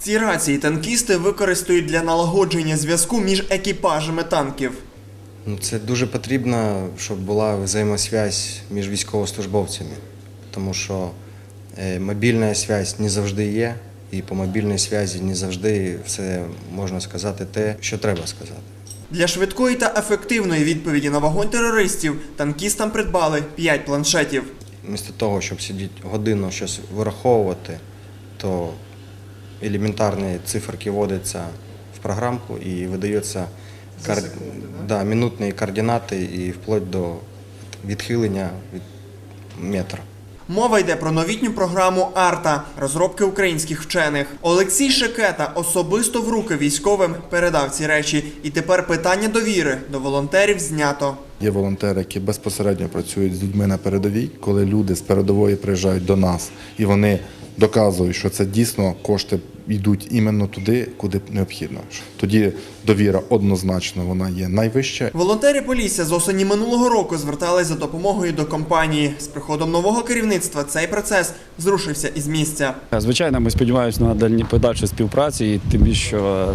Ці рації танкісти використають для налагодження зв'язку між екіпажами танків. Ну, це дуже потрібно, щоб була взаємосвязь між військовослужбовцями, тому що е, мобільна зв'язь не завжди є, і по мобільній зв'язі не завжди все можна сказати те, що треба сказати. Для швидкої та ефективної відповіді на вогонь терористів танкістам придбали 5 планшетів. Вмісто того, щоб сидіти годину щось вираховувати, то елементарні циферки вводяться в програмку і видаються кар... да, минутні координати і вплоть до відхилення від метра. Мова йде про новітню програму Арта розробки українських вчених. Олексій Шекета особисто в руки військовим передав ці речі, і тепер питання довіри до волонтерів знято. Є волонтери, які безпосередньо працюють з людьми на передовій, коли люди з передової приїжджають до нас і вони доказують, що це дійсно кошти йдуть іменно туди, куди необхідно. Тоді довіра однозначно вона є найвища. Волонтери Полісся з осені минулого року звертались за допомогою до компанії. З приходом нового керівництва цей процес зрушився із місця. Звичайно, ми сподіваємося на дальні подальшу співпрацю, і тим більше що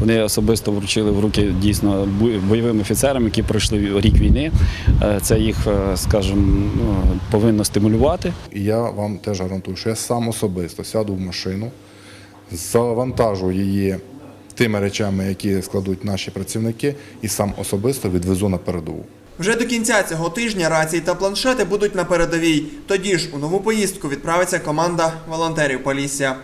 вони особисто вручили в руки дійсно бойовим офіцерам, які пройшли рік війни. Е, Це їх, е, скажімо, ну, повинно стимулювати. І я вам теж гарантую, що я сам особисто сяду в машину, завантажу її тими речами, які складуть наші працівники, і сам особисто відвезу на передову. Вже до кінця цього тижня рації та планшети будуть на передовій. Тоді ж у нову поїздку відправиться команда волонтерів Полісся.